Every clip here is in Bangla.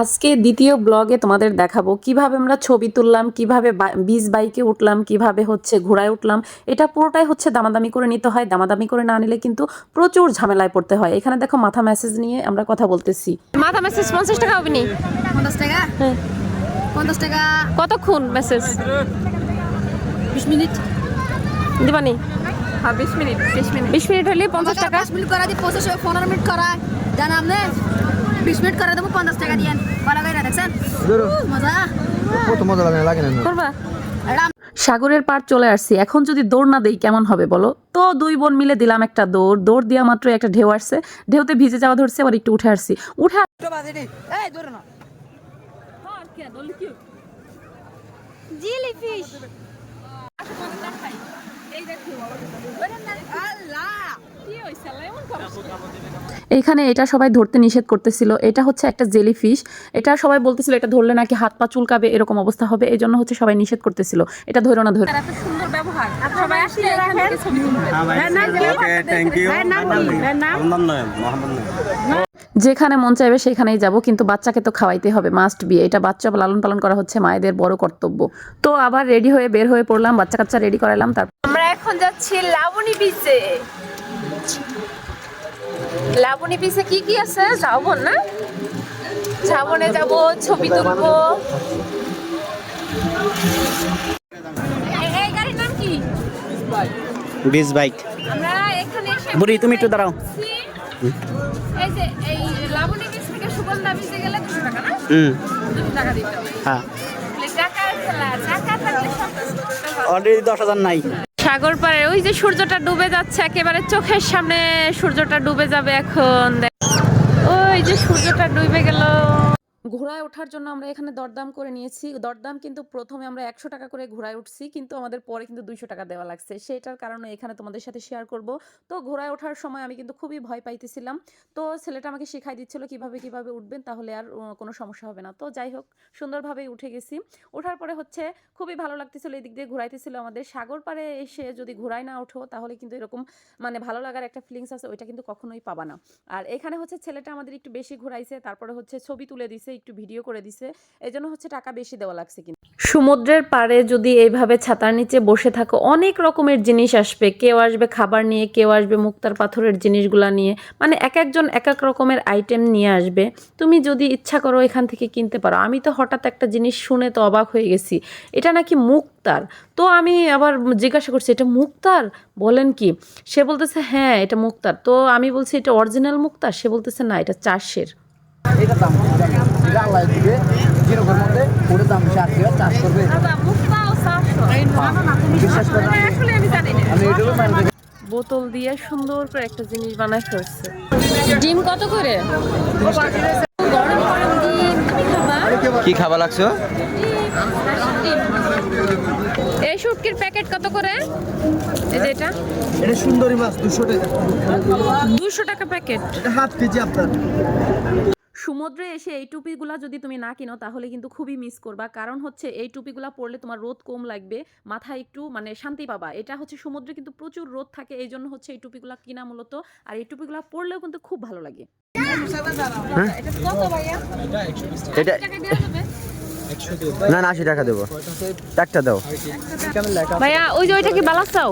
আজকে দ্বিতীয় ব্লগে তোমাদের দেখাবো কীভাবে আমরা ছবি তুললাম কীভাবে বিচ বাইকে উঠলাম কীভাবে হচ্ছে ঘোড়ায় উঠলাম। এটা পুরোটাই হচ্ছে দামাদামি করে নিতে হয়। দামাদামি করে না নিলে কিন্তু প্রচুর ঝামেলায় পড়তে হয়। এখানে দেখো মাথা মেসেজ নিয়ে আমরা কথা বলতেছি। মাথা মেসেজ পঞ্চাশ টাকা হবে নি? পঞ্চাশ টাকা? পঞ্চাশ টাকা। কতক্ষণ মেসেজ বিশ মিনিট। দিবানি? হ্যাঁ বিশ মিনিট বিশ মিনিট। বিশ মিনিট হলে পঞ্চাশ টাকা পাঁচ মিনিট করা দিই পঁচিশ পনেরো মিনিট করা। জান আপনি বিশ মিনিট করে দেবো পঞ্চাশ টাকা দিয়ে ভালো করে দেখছেন? মজা। কত মজা লাগে লাগে না। করবা। সাগরের পার চলে আসছি। এখন যদি দৌড় না দেই কেমন হবে বলো? তো দুই বোন মিলে দিলাম একটা দৌড়। দৌড় দেওয়া মাত্র একটা ঢেউ আসছে। ঢেউতে ভিজে যাওয়া ধরছে আবার একটু উঠে আসছি। উঠে এই না জিলিফিশ এইখানে এটা সবাই ধরতে নিষেধ করতেছিল। এটা হচ্ছে একটা জেলি ফিশ এটা সবাই বলতেছিল এটা ধরলে নাকি হাত পা চুলকাবে? এরকম অবস্থা হবে। এই জন্য হচ্ছে সবাই নিষেধ করতেছিল। এটা ধরো না ধরে। সুন্দর ব্যবহার। সবাই আসলে এখান যেখানে মন চাইবে সেখানেই যাব কিন্তু বাচ্চাকে তো খাওয়াইতে হবে মাস্ট বি এটা বাচ্চা লালন পালন করা হচ্ছে মায়েদের বড় কর্তব্য। তো আবার রেডি হয়ে বের হয়ে পড়লাম বাচ্চা কাচ্চা রেডি করালাম তারপর আমরা এখন যাচ্ছি লাবণী বিচে লাবণী বিচে কি কি আছে? ঝাউবন না? ঝাউবনে যাব ছবি তুলবো। এই- এই গাড়ির নাম কি? বিশ বাইক আমরা এখানে বুড়ি, তুমি একটু দাঁড়াও। এই যে এই লাবণী বিচ থেকে সুগন্ধা বিচে গেলে দুশো টাকা না? হুম। দুশো টাকা দিতে হবে। হ্যাঁ। খেলা টাকা থাকলে সব। অলরেডি দশ হাজার নাই। সাগর পাড়ে ওই যে সূর্যটা ডুবে যাচ্ছে, একেবারে চোখের সামনে সূর্যটা ডুবে যাবে এখন। ওই যে সূর্যটা ডুবে গেল। ঘোড়ায় ওঠার জন্য আমরা এখানে দরদাম করে নিয়েছি। দরদাম কিন্তু প্রথমে আমরা একশো টাকা করে ঘোড়ায় উঠছি, কিন্তু আমাদের পরে কিন্তু দুইশো টাকা দেওয়া লাগছে। সেটার কারণে এখানে তোমাদের সাথে শেয়ার করব। তো ঘোড়ায় ওঠার সময় আমি কিন্তু খুবই ভয় পাইতেছিলাম। তো ছেলেটা আমাকে শেখাই দিচ্ছিল কীভাবে কীভাবে উঠবেন, তাহলে আর কোনো সমস্যা হবে না। তো যাই হোক, সুন্দরভাবেই উঠে গেছি। ওঠার পরে হচ্ছে খুবই ভালো লাগতেছিল, এদিক দিয়ে ঘুরাইতেছিল আমাদের। সাগর পাড়ে এসে যদি ঘোড়ায় না ওঠো, তাহলে কিন্তু এরকম মানে ভালো লাগার একটা ফিলিংস আছে, ওইটা কিন্তু কখনোই পাবা না। আর এখানে হচ্ছে ছেলেটা আমাদের একটু বেশি ঘুরাইছে, তারপরে হচ্ছে ছবি তুলে দিছে একটু ভিডিও করে দিছে এই জন্য হচ্ছে টাকা বেশি দেওয়া লাগছে কিন্তু সমুদ্রের পাড়ে যদি এইভাবে ছাতার নিচে বসে থাকো অনেক রকমের জিনিস আসবে। কেউ আসবে খাবার নিয়ে কেউ আসবে মুক্তার পাথরের জিনিসগুলা নিয়ে। মানে এক একজন এক এক রকমের আইটেম নিয়ে আসবে। তুমি যদি ইচ্ছা করো এখান থেকে কিনতে পারো। আমি তো হঠাৎ একটা জিনিস শুনে তো অবাক হয়ে গেছি। এটা নাকি মুক্তার? তো আমি আবার জিজ্ঞাসা করছি এটা মুক্তার? বলেন কি সে বলতেছে হ্যাঁ এটা মুক্তার। তো আমি বলছি এটা অরিজিনাল মুক্তার? সে বলতেছে না এটা চাষের। আল্লাহ দিবে জিরোকের মধ্যে দাম চাষ করবে। বিশ্বাস করে আমি জানি না। আমি এটুকু মানে বোতল দিয়ে সুন্দর করে একটা জিনিস বানায় ফেলছে। ডিম কত করে? গরম গরম ডিম কি খাবার লাগছে? এই শুটকির প্যাকেট কত করে? এই যে এটা। এটা সুন্দরী মাছ দুশো টাকা। দুশো টাকা প্যাকেট। এটা হাফ কেজি আপনার। সমুদ্রে এসে এই টুপিগুলা যদি তুমি না কিনো তাহলে কিন্তু খুবই মিস করবা। কারণ হচ্ছে এই টুপিগুলা পরলে তোমার রোদ কম লাগবে মাথায় একটু মানে শান্তি পাবা। এটা হচ্ছে সমুদ্রে কিন্তু প্রচুর রোদ থাকে এই জন্য হচ্ছে এই টুপিগুলা কিনা মূলত। আর এই টুপিগুলা পরলেও কিন্তু খুব ভালো লাগে। এটা না না আশি টাকা দেবো। একটা দাও। ভাইয়া ওই যে ওইটা কি বালাসাও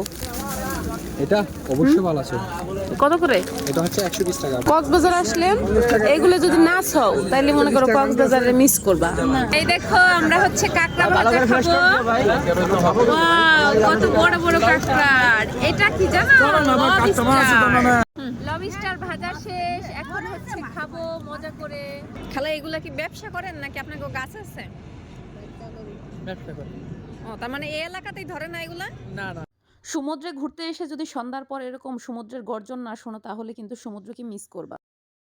এটা অবশ্যই ভালো আছে। কত করে? এটা হচ্ছে একশো বিশ টাকা। কক্সবাজার আসলেন? এগুলো যদি না ছাও তাইলে মনে করো কক্সবাজারে মিস করবা। এই দেখো আমরা হচ্ছে কাঁকড়া ভাজা খাব। কত বড় বড় কাঁকড়া এটা কি জানো? লবিস্টার ভাজা শেষ এখন হচ্ছে খাব মজা করে। খালা এগুলা কি ব্যবসা করেন নাকি আপনার গাছ আছে? ও তার মানে এই এলাকাতেই ধরে না এগুলা? সমুদ্রে ঘুরতে এসে যদি সন্ধ্যার পর এরকম সমুদ্রের গর্জন না শোনো, তাহলে কিন্তু সমুদ্রকে মিস করবা।